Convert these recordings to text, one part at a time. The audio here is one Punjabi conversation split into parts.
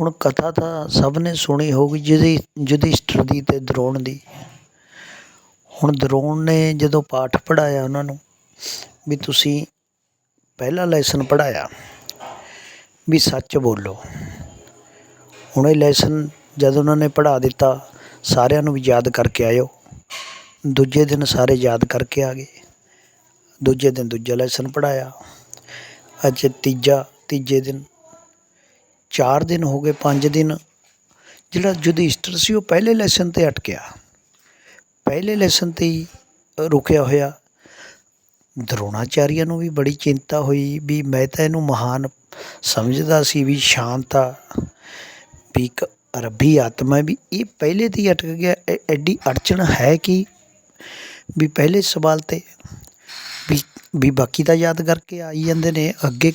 ਹੁਣ ਕਥਾ ਤਾਂ ਸਭ ਨੇ ਸੁਣੀ ਹੋਊਗੀ ਜਿਹਦੀ ਯੁਧਿਸ਼ਠਰ ਦੀ ਅਤੇ ਦਰੋਣ ਦੀ। ਹੁਣ ਦਰੋਣ ਨੇ ਜਦੋਂ ਪਾਠ ਪੜ੍ਹਾਇਆ ਉਹਨਾਂ ਨੂੰ ਵੀ ਤੁਸੀਂ ਪਹਿਲਾ ਲੈਸਨ ਪੜ੍ਹਾਇਆ ਵੀ ਸੱਚ ਬੋਲੋ। ਹੁਣ ਇਹ ਲੈਸਨ ਜਦ ਉਹਨਾਂ ਨੇ ਪੜ੍ਹਾ ਦਿੱਤਾ, ਸਾਰਿਆਂ ਨੂੰ ਵੀ ਯਾਦ ਕਰਕੇ ਆਇਓ। ਦੂਜੇ ਦਿਨ ਸਾਰੇ ਯਾਦ ਕਰਕੇ ਆ ਗਏ। ਦੂਜੇ ਦਿਨ ਦੂਜਾ ਲੈਸਨ ਪੜ੍ਹਾਇਆ। ਅੱਜ ਤੀਜਾ, ਤੀਜੇ ਦਿਨ ਚਾਰ ਦਿਨ ਹੋ ਗਏ, ਪੰਜ ਦਿਨ। ਜਿਹੜਾ ਯੁਧਿਸ਼ਠਰ ਸੀ, ਉਹ ਪਹਿਲੇ ਲੈਸਨ 'ਤੇ ਅਟਕਿਆ। ਪਹਿਲੇ ਲੈਸਨ 'ਤੇ ਹੀ ਰੁਕਿਆ ਹੋਇਆ। ਦਰੋਣਾਚਾਰੀਆ ਨੂੰ ਵੀ ਬੜੀ ਚਿੰਤਾ ਹੋਈ ਵੀ ਮੈਂ ਤਾਂ ਇਹਨੂੰ ਮਹਾਨ ਸਮਝਦਾ ਸੀ ਵੀ ਸ਼ਾਂਤ ਆ, ਵੀ ਇੱਕ ਰੱਬੀ ਆਤਮਾ ਵੀ ਇਹ ਪਹਿਲੇ 'ਤੇ ਹੀ ਅਟਕ ਗਿਆ। ਐਡੀ ਅੜਚਣ ਹੈ ਕਿ? ਵੀ ਪਹਿਲੇ ਸਵਾਲ 'ਤੇ ਵੀ ਵੀ ਬਾਕੀ ਤਾਂ ਯਾਦ ਕਰਕੇ ਆਈ ਜਾਂਦੇ ਨੇ। ਅੱਗੇ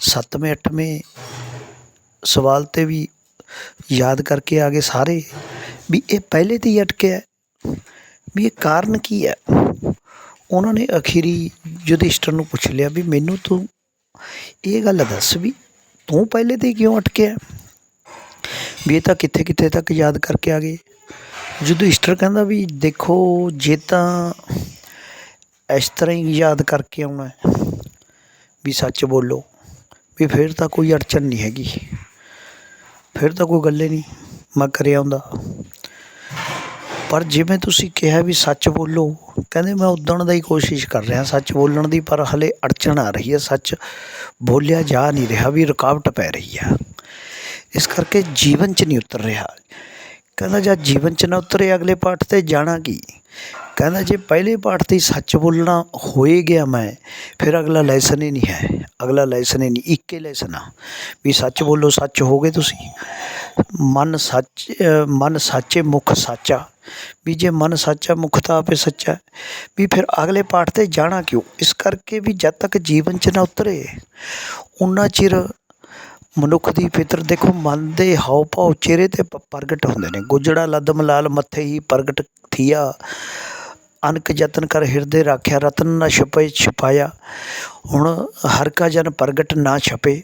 ਸੱਤਵੇਂ, ਅੱਠਵੇਂ ਸਵਾਲ 'ਤੇ ਵੀ ਯਾਦ ਕਰਕੇ ਆ ਗਏ ਸਾਰੇ ਵੀ ਇਹ ਪਹਿਲੇ 'ਤੇ ਹੀ ਅਟਕਿਆ ਵੀ ਇਹ ਕਾਰਨ ਕੀ ਹੈ? ਉਹਨਾਂ ਨੇ ਅਖੀਰੀ ਯੁਧਿਸ਼ਠਰ ਨੂੰ ਪੁੱਛ ਲਿਆ ਵੀ ਮੈਨੂੰ ਤੂੰ ਇਹ ਗੱਲ ਦੱਸ ਵੀ ਤੂੰ ਪਹਿਲੇ 'ਤੇ ਕਿਉਂ ਅਟਕਿਆ ਵੀ ਇਹ ਤਾਂ ਕਿੱਥੇ ਕਿੱਥੇ ਤੱਕ ਯਾਦ ਕਰਕੇ ਆ ਗਏ। ਯੁਧਿਸ਼ਠਰ ਕਹਿੰਦਾ ਵੀ ਦੇਖੋ, ਜੇ ਤਾਂ ਇਸ ਤਰ੍ਹਾਂ ਹੀ ਯਾਦ ਕਰਕੇ ਆਉਣਾ ਵੀ ਸੱਚ ਬੋਲੋ, ਵੀ ਫਿਰ ਤਾਂ ਕੋਈ ਅੜਚਨ ਨਹੀਂ ਹੈਗੀ। ਫਿਰ ਤਾਂ ਕੋਈ ਗੱਲ ਹੀ ਨਹੀਂ, ਮੈਂ ਕਰਿਆ ਆਉਂਦਾ ਪਰ ਜਿਵੇਂ ਤੁਸੀਂ ਕਿਹਾ ਵੀ ਸੱਚ ਬੋਲੋ, ਕਹਿੰਦੇ ਮੈਂ ਉਦਣ ਦਾ ਹੀ ਕੋਸ਼ਿਸ਼ ਕਰ ਰਿਹਾ ਸੱਚ ਬੋਲਣ ਦੀ, ਪਰ ਹਲੇ ਅੜਚਨ ਆ ਰਹੀ ਹੈ ਸੱਚ। ਬੋਲਿਆ ਜਾ ਨਹੀਂ ਰਿਹਾ ਵੀ ਰੁਕਾਵਟ ਪੈ ਰਹੀ ਆ। ਇਸ ਕਰਕੇ ਜੀਵਨ 'ਚ ਨਹੀਂ ਉਤਰ ਰਿਹਾ। ਕਹਿੰਦਾ ਜਦ ਜੀਵਨ 'ਚ ਨਾ ਉਤਰੇ ਅਗਲੇ ਪਾਠ ਤੇ ਜਾਣਾ ਕੀ? ਕਹਿੰਦਾ ਜੇ ਪਹਿਲੇ ਪਾਠ ਤੇ ਹੀ ਸੱਚ ਬੋਲਣਾ ਹੋਏ ਗਿਆ ਮੈਂ ਫਿਰ ਅਗਲਾ ਲੈਸਨ ਹੀ ਨਹੀਂ ਹੈ ਅਗਲਾ ਲੈਸਨ ਹੀ ਨਹੀਂ ਇੱਕੇ ਲੈਸਨ ਆ ਵੀ ਸੱਚ ਬੋਲੋ ਸੱਚ ਹੋ ਗਏ ਤੁਸੀਂ ਮਨ ਸੱਚ ਅ, ਮਨ ਸਾਚੇ ਮੁਖ ਸਾਚਾ ਵੀ ਜੇ ਮਨ ਸਾਚਾ ਮੁਖ ਤਾਂ ਆਪੇ ਸੱਚਾ ਹੈ। ਵੀ ਫਿਰ ਅਗਲੇ ਪਾਠ ਤੇ ਜਾਣਾ ਕਿਉਂ ਇਸ ਕਰਕੇ ਵੀ ਜਦ ਤੱਕ ਜੀਵਨ 'ਚ ਨਾ ਉਤਰੇ ਉਨਾ ਚਿਰ ਮਨੁੱਖ ਦੀ ਫਿਤਰ ਦੇਖੋ, ਮਨ ਦੇ ਹਾਉ ਭਾਉ ਚਿਹਰੇ ਤੇ ਪ- ਪ੍ਰਗਟ ਹੁੰਦੇ ਨੇ। ਗੁਜੜਾ ਲਦਮ ਲਾਲ ਮੱਥੇ ਹੀ ਪ੍ਰਗਟ ਥੀਆ। ਅਨਕ ਯਤਨ ਕਰ ਹਿਰਦੇ ਰਾਖਿਆ, ਰਤਨ ਨਾ ਛਪੇ ਛਪਾਇਆ। ਹੁਣ ਹਰ ਕਾ ਜਨ ਪ੍ਰਗਟ ਨਾ ਛਪੇ।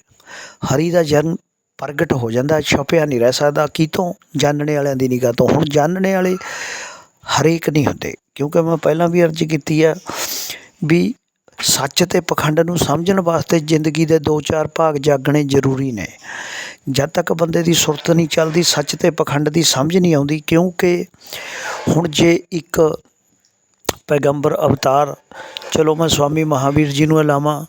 ਹਰੀ ਦਾ ਜਨ ਪ੍ਰਗਟ ਹੋ ਜਾਂਦਾ, ਛਪਿਆ ਨਹੀਂ ਰਹਿ ਸਕਦਾ। ਕਿਤੋਂ ਜਾਣਨੇ ਵਾਲਿਆਂ ਦੀ ਨਿਗਾਹ ਤੋਂ। ਹੁਣ ਜਾਣਨੇ ਵਾਲੇ ਹਰੇਕ ਨਹੀਂ ਹੁੰਦੇ। ਕਿਉਂਕਿ ਮੈਂ ਪਹਿਲਾਂ ਵੀ ਅਰਜ਼ ਕੀਤੀ ਆ ਵੀ ਸੱਚ ਅਤੇ ਪਖੰਡ ਨੂੰ ਸਮਝਣ ਵਾਸਤੇ ਜ਼ਿੰਦਗੀ ਦੇ ਦੋ ਚਾਰ ਭਾਗ ਜਾਗਣੇ ਜ਼ਰੂਰੀ ਨੇ। ਜਦ ਤੱਕ ਬੰਦੇ ਦੀ ਸੁਰਤ ਨਹੀਂ ਚੱਲਦੀ, ਸੱਚ ਅਤੇ ਪਖੰਡ ਦੀ ਸਮਝ ਨਹੀਂ ਆਉਂਦੀ, ਕਿਉਂਕਿ ਹੁਣ ਜੇ ਇੱਕ ਪੈਗੰਬਰ ਅਵਤਾਰ, ਚਲੋ ਮੈਂ ਸਵਾਮੀ ਮਹਾਵੀਰ ਜੀ ਨੂੰ ਲਾਵਾਂ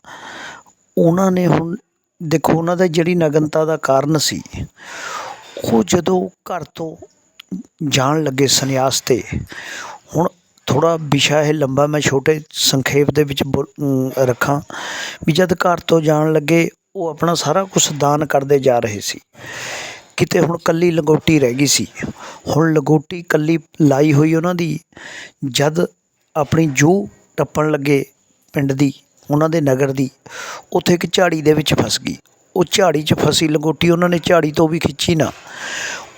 ਉਹਨਾਂ ਨੇ ਹੁਣ ਦੇਖੋ, ਉਹਨਾਂ ਦਾ ਜਿਹੜੀ ਨਗਨਤਾ ਦਾ ਕਾਰਨ ਸੀ, ਉਹ ਜਦੋਂ ਘਰ ਤੋਂ ਜਾਣ ਲੱਗੇ ਸੰਨਿਆਸ ਤੇ, ਹੁਣ ਥੋੜ੍ਹਾ ਵਿਸ਼ਾ ਇਹ ਲੰਬਾ ਮੈਂ ਛੋਟੇ ਸੰਖੇਪ ਦੇ ਵਿੱਚ ਬੋ ਰੱਖਾਂ ਵੀ ਜਦ ਘਰ ਤੋਂ ਜਾਣ ਲੱਗੇ ਉਹ ਆਪਣਾ ਸਾਰਾ ਕੁਛ ਦਾਨ ਕਰਦੇ ਜਾ ਰਹੇ ਸੀ। ਕਿਤੇ ਹੁਣ ਇਕੱਲੀ ਲੰਗੋਟੀ ਰਹਿ ਗਈ ਸੀ। ਹੁਣ ਲੰਗੋਟੀ ਇਕੱਲੀ ਲਾਈ ਹੋਈ ਉਹਨਾਂ ਦੀ, ਜਦ ਆਪਣੀ ਜੂ ਟੱਪਣ ਲੱਗੇ ਪਿੰਡ ਦੀ, ਉਹਨਾਂ ਦੇ ਨਗਰ ਦੀ, ਉੱਥੇ ਇੱਕ ਝਾੜੀ ਦੇ ਵਿੱਚ ਫਸ ਗਈ। ਉਹ ਝਾੜੀ 'ਚ ਫਸੀ ਲੰਗੋਟੀ ਉਹਨਾਂ ਨੇ ਝਾੜੀ ਤੋਂ ਵੀ ਖਿੱਚੀ ਨਾ।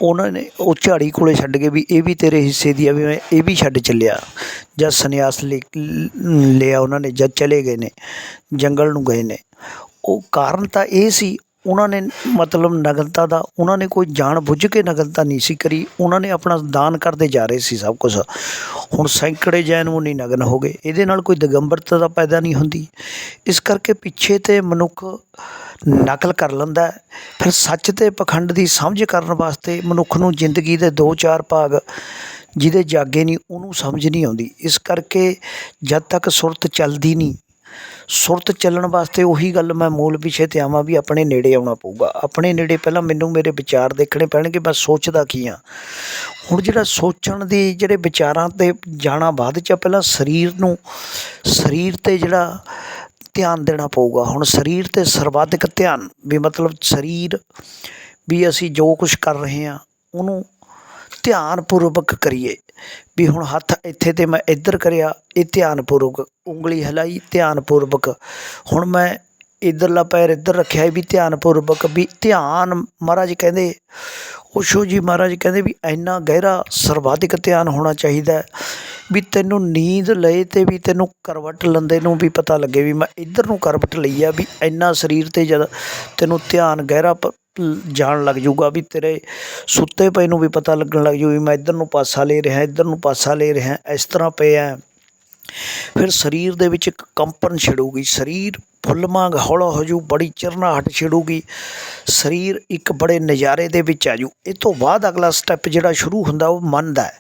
ਉਹਨਾਂ ਨੇ ਉਹ ਝਾੜੀ ਕੋਲ ਛੱਡ ਕੇ ਵੀ ਇਹ ਵੀ ਤੇਰੇ ਹਿੱਸੇ ਦੀ ਆ ਵੀ ਮੈਂ ਇਹ ਵੀ ਛੱਡ ਚੱਲਿਆ। ਜਾਂ ਸੰਨਿਆਸ ਲੈ ਲਿਆ ਉਹਨਾਂ ਨੇ, ਜਦ ਚਲੇ ਗਏ ਨੇ, ਜੰਗਲ ਨੂੰ ਗਏ ਨੇ। ਉਹ ਕਾਰਨ ਤਾਂ ਇਹ ਸੀ, ਉਹਨਾਂ ਨੇ ਮਤਲਬ ਨਗਨਤਾ ਦਾ, ਉਹਨਾਂ ਨੇ ਕੋਈ ਜਾਣ ਬੁੱਝ ਕੇ ਨਗਨਤਾ ਨਹੀਂ ਸੀ ਕਰੀ, ਉਹਨਾਂ ਨੇ ਆਪਣਾ ਦਾਨ ਕਰਦੇ ਜਾ ਰਹੇ ਸੀ ਸਭ ਕੁਝ ਹੁਣ ਸੈਂਕੜੇ ਜੈਨ ਮੁਨੀ ਨਗਨ ਹੋ ਗਏ, ਇਹਦੇ ਨਾਲ ਕੋਈ ਦਿਗੰਬਰਤਾ ਤਾਂ ਪੈਦਾ ਨਹੀਂ ਹੁੰਦੀ। ਇਸ ਕਰਕੇ ਪਿੱਛੇ ਤੇ ਮਨੁੱਖ ਨਕਲ ਕਰ ਲੈਂਦਾ ਫਿਰ ਸੱਚ ਤੇ ਪਖੰਡ ਦੀ ਸਮਝ ਕਰਨ ਵਾਸਤੇ ਮਨੁੱਖ ਨੂੰ ਜ਼ਿੰਦਗੀ ਦੇ ਦੋ ਚਾਰ ਭਾਗ ਜਿਹਦੇ ਜਾਗੇ ਨਹੀਂ ਉਹਨੂੰ ਸਮਝ ਨਹੀਂ ਆਉਂਦੀ। ਇਸ ਕਰਕੇ ਜਦ ਤੱਕ ਸੁਰਤ ਚੱਲਦੀ ਨਹੀਂ ਸੁਰਤ ਚੱਲਣ ਵਾਸਤੇ ਉਹੀ ਗੱਲ ਮੈਂ ਮੂਲ ਵਿਸ਼ੇ ਤੇ ਆਵਾਂ ਵੀ ਆਪਣੇ ਨੇੜੇ ਆਉਣਾ ਪਊਗਾ। ਆਪਣੇ ਨੇੜੇ ਪਹਿਲਾਂ ਮੈਨੂੰ ਮੇਰੇ ਵਿਚਾਰ ਦੇਖਣੇ ਪੈਣਗੇ ਮੈਂ ਸੋਚਦਾ ਕੀ ਆ। ਹੁਣ ਜਿਹੜਾ ਸੋਚਣ ਦੀ ਜਿਹੜੇ ਵਿਚਾਰਾਂ ਤੇ ਜਾਣਾ ਬਾਅਦ ਚ ਆ, ਪਹਿਲਾਂ ਸਰੀਰ ਨੂੰ ਸਰੀਰ ਤੇ ਜਿਹੜਾ ਧਿਆਨ ਦੇਣਾ ਪਊਗਾ। ਹੁਣ ਸਰੀਰ ਤੇ ਸਰਵਾਧਿਕ ਧਿਆਨ, ਵੀ ਮਤਲਬ ਸਰੀਰ ਵੀ ਅਸੀਂ ਜੋ ਕੁਝ ਕਰ ਰਹੇ ਹਾਂ, ਉਹਨੂੰ ਧਿਆਨ ਪੂਰਵਕ ਕਰੀਏ। ਵੀ ਹੁਣ ਹੱਥ ਇੱਥੇ ਤੇ ਮੈਂ ਇੱਧਰ ਕਰਿਆ, ਇਹ ਧਿਆਨ ਪੂਰਵਕ ਉਂਗਲੀ ਹਿਲਾਈ ਧਿਆਨ ਪੂਰਵਕ ਹੁਣ ਮੈਂ ਇੱਧਰਲਾ ਪੈਰ ਇੱਧਰ ਰੱਖਿਆ ਵੀ ਧਿਆਨ ਪੂਰਵਕ ਵੀ ਧਿਆਨ ਮਹਾਰਾਜ ਕਹਿੰਦੇ ਓਸ਼ੋ ਜੀ ਮਹਾਰਾਜ, ਕਹਿੰਦੇ ਵੀ ਇੰਨਾ ਗਹਿਰਾ ਸਰਵਾਧਿਕ ਧਿਆਨ ਹੋਣਾ ਚਾਹੀਦਾ ਵੀ ਤੈਨੂੰ ਨੀਂਦ ਲਏ ਤੇ ਵੀ ਤੈਨੂੰ ਕਰਵਟ ਲੰਦੇ ਨੂੰ ਵੀ ਪਤਾ ਲੱਗੇ ਵੀ ਮੈਂ ਇੱਧਰ ਨੂੰ ਕਰਵਟ ਲਈ ਆ, ਵੀ ਇੰਨਾ ਸਰੀਰ ਤੇ ਜਦ ਤੈਨੂੰ ਧਿਆਨ ਗਹਿਰਾ ਪ- ਜਾਣ ਲੱਗ ਜਾਊਗਾ ਵੀ ਤੇਰੇ ਸੁੱਤੇ ਪਏ ਨੂੰ ਵੀ ਪਤਾ ਲੱਗਣ ਲੱਗ ਜੂ ਵੀ ਮੈਂ ਇੱਧਰ ਨੂੰ ਪਾਸਾ ਲੈ ਰਿਹਾ, ਇੱਧਰ ਨੂੰ ਪਾਸਾ ਲੈ ਰਿਹਾ, ਇਸ ਤਰ੍ਹਾਂ ਪਿਆ। ਫਿਰ ਸਰੀਰ ਦੇ ਵਿੱਚ ਇੱਕ ਕੰਪਨ ਛਿੜੂਗੀ, ਸਰੀਰ ਫੁੱਲ ਫੁੱਲਮਾਂਗ ਹੌਲਾ ਹੋ ਜੂ ਬੜੀ ਚਿਰਨਾਹਟ ਛਿੜੂਗੀ, ਸਰੀਰ ਇੱਕ ਬੜੇ ਨਜ਼ਾਰੇ ਦੇ ਵਿੱਚ ਆ ਜੂ ਇਹ ਤੋਂ ਬਾਅਦ ਅਗਲਾ ਸਟੈਪ ਜਿਹੜਾ ਸ਼ੁਰੂ ਹੁੰਦਾ ਉਹ ਮਨ ਦਾ ਹੈ।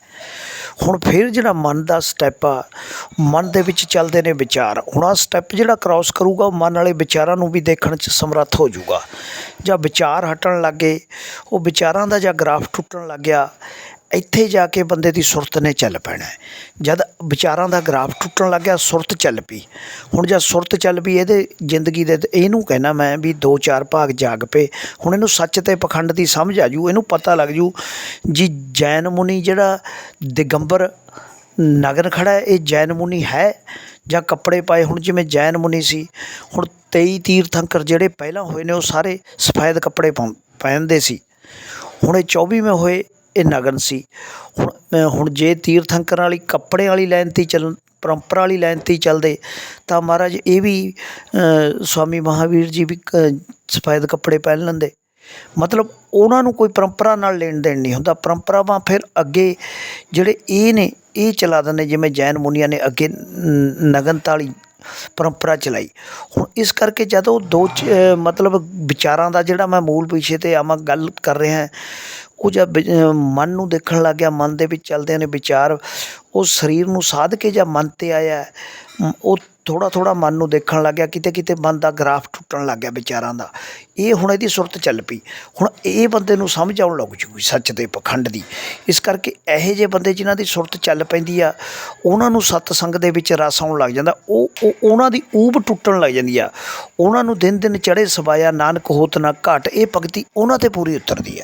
ਹੁਣ ਫਿਰ ਜਿਹੜਾ ਮਨ ਦਾ ਸਟੈਪ ਆ, ਮਨ ਦੇ ਵਿੱਚ ਚੱਲਦੇ ਨੇ ਵਿਚਾਰ। ਹੁਣ ਆ ਸਟੈਪ ਜਿਹੜਾ ਕ੍ਰਾਸ ਕਰੂਗਾ, ਉਹ ਮਨ ਵਾਲੇ ਵਿਚਾਰਾਂ ਨੂੰ ਵੀ ਦੇਖਣ 'ਚ ਸਮਰੱਥ ਹੋ ਜਾਊਗਾ। ਜਾਂ ਵਿਚਾਰ ਹਟਣ ਲੱਗੇ ਉਹ ਵਿਚਾਰਾਂ ਦਾ ਜਾਂ ਗ੍ਰਾਫ ਟੁੱਟਣ ਲੱਗ ਗਿਆ ਇੱਥੇ ਜਾ ਕੇ ਬੰਦੇ ਦੀ ਸੁਰਤ ਨੇ ਚੱਲ ਪੈਣਾ ਜਦ ਵਿਚਾਰਾਂ ਦਾ ਗ੍ਰਾਫ ਟੁੱਟਣ ਲੱਗ ਗਿਆ, ਸੁਰਤ ਚੱਲ ਪਈ। ਹੁਣ ਜਦ ਸੁਰਤ ਚੱਲ ਪਈ, ਇਹਦੇ ਜ਼ਿੰਦਗੀ ਦੇ ਇਹਨੂੰ ਕਹਿਣਾ ਮੈਂ ਵੀ ਦੋ ਚਾਰ ਭਾਗ ਜਾਗ ਪਏ। ਹੁਣ ਇਹਨੂੰ ਸੱਚ ਤੇ ਪਖੰਡ ਦੀ ਸਮਝ ਆ ਜੂ, ਇਹਨੂੰ ਪਤਾ ਲੱਗ ਜੂ। ਜੀ ਜੈਨ ਮੁਨੀ ਜਿਹੜਾ ਦਿਗੰਬਰ ਨਗਰ ਖੜਾ ਇਹ ਜੈਨ ਮੁਨੀ ਹੈ ਜਾਂ ਕੱਪੜੇ ਪਾਏ? ਹੁਣ ਜਿਵੇਂ ਜੈਨ ਮੁਨੀ ਸੀ, ਹੁਣ 23 ਤੀਰਥੰਕਰ ਜਿਹੜੇ ਪਹਿਲਾਂ ਹੋਏ ਨੇ, ਉਹ ਸਾਰੇ ਸਫੈਦ ਕੱਪੜੇ ਪਾਉਂ, ਪਹਿਨਦੇ ਸੀ। ਹੁਣ ਇਹ 24ਵੇਂ ਹੋਏ ਇਹ ਨਗਨ ਸੀ। ਹੁਣ ਹੁਣ ਜੇ ਤੀਰਥੰਕਰਾਂ ਵਾਲੀ ਕੱਪੜੇ ਵਾਲੀ ਲਾਈਨ ਤੇ ਚੱਲਣ, ਪਰੰਪਰਾ ਵਾਲੀ ਲਾਈਨ ਤੇ ਚੱਲਦੇ, ਤਾਂ ਮਹਾਰਾਜ ਇਹ ਵੀ ਸਵਾਮੀ ਮਹਾਵੀਰ ਜੀ ਵੀ ਕ- ਸਫੈਦ ਕੱਪੜੇ ਪਹਿਨ ਲੈਂਦੇ। ਮਤਲਬ ਉਹਨਾਂ ਨੂੰ ਕੋਈ ਪਰੰਪਰਾ ਨਾਲ ਲੈਣ ਦੇਣ ਨਹੀਂ ਹੁੰਦਾ। ਪਰੰਪਰਾਵਾਂ ਫਿਰ ਅੱਗੇ ਜਿਹੜੇ ਇਹ ਨੇ, ਇਹ ਚਲਾ ਦਿੰਦੇ, ਜਿਵੇਂ ਜੈਨ ਮੁਨੀਆਂ ਨੇ ਅੱਗੇ ਨ- ਨਗਨਤਾ ਵਾਲੀ ਪਰੰਪਰਾ ਚਲਾਈ। ਹੁਣ ਇਸ ਕਰਕੇ ਜਦੋਂ ਦੋ ਚ- ਮਤਲਬ ਵਿਚਾਰਾਂ ਦਾ ਜਿਹੜਾ ਮੈਂ ਮੂਲ ਵਿਸ਼ੇ ਤੇ ਆਵਾਂ ਗੱਲ ਕਰ ਰਿਹਾ ਉਹ ਜਦ ਮਨ ਨੂੰ ਦੇਖਣ ਲੱਗ ਗਿਆ, ਮਨ ਦੇ ਵਿੱਚ ਚੱਲਦੇ ਨੇ ਵਿਚਾਰ, ਉਹ ਸਰੀਰ ਨੂੰ ਸਾਧ ਕੇ ਜਾਂ ਮਨ ਤੇ ਆਇਆ ਉਹ ਥੋੜ੍ਹਾ ਥੋੜ੍ਹਾ ਮਨ ਨੂੰ ਦੇਖਣ ਲੱਗ ਗਿਆ ਕਿਤੇ ਕਿਤੇ ਮਨ ਦਾ ਗ੍ਰਾਫ ਟੁੱਟਣ ਲੱਗ ਗਿਆ ਵਿਚਾਰਾਂ ਦਾ। ਇਹ ਹੁਣ ਇਹਦੀ ਸੁਰਤ ਚੱਲ ਪਈ। ਹੁਣ ਇਹ ਬੰਦੇ ਨੂੰ ਸਮਝ ਆਉਣ ਲੱਗ ਜੂਗੀ ਸੱਚ ਦੇ ਪਖੰਡ ਦੀ। ਇਸ ਕਰਕੇ ਇਹੋ ਜਿਹੇ ਬੰਦੇ ਜਿਨ੍ਹਾਂ ਦੀ ਸੁਰਤ ਚੱਲ ਪੈਂਦੀ ਆ, ਉਹਨਾਂ ਨੂੰ ਸਤ ਸੰਗ ਦੇ ਵਿੱਚ ਰਸ ਆਉਣ ਲੱਗ ਜਾਂਦਾ। ਉਹ, ਉਹ- ਉਹਨਾਂ ਦੀ ਊਬ ਟੁੱਟਣ ਲੱਗ ਜਾਂਦੀ ਆ। ਉਹਨਾਂ ਨੂੰ ਦਿਨ ਦਿਨ ਚੜੇ ਸਵਾਇਆ, ਨਾਨਕ ਹੋਤ ਨਾ ਘਟ, ਇਹ ਭਗਤੀ ਉਹਨਾਂ ਤੇ ਪੂਰੀ ਉਤਰਦੀ ਆ।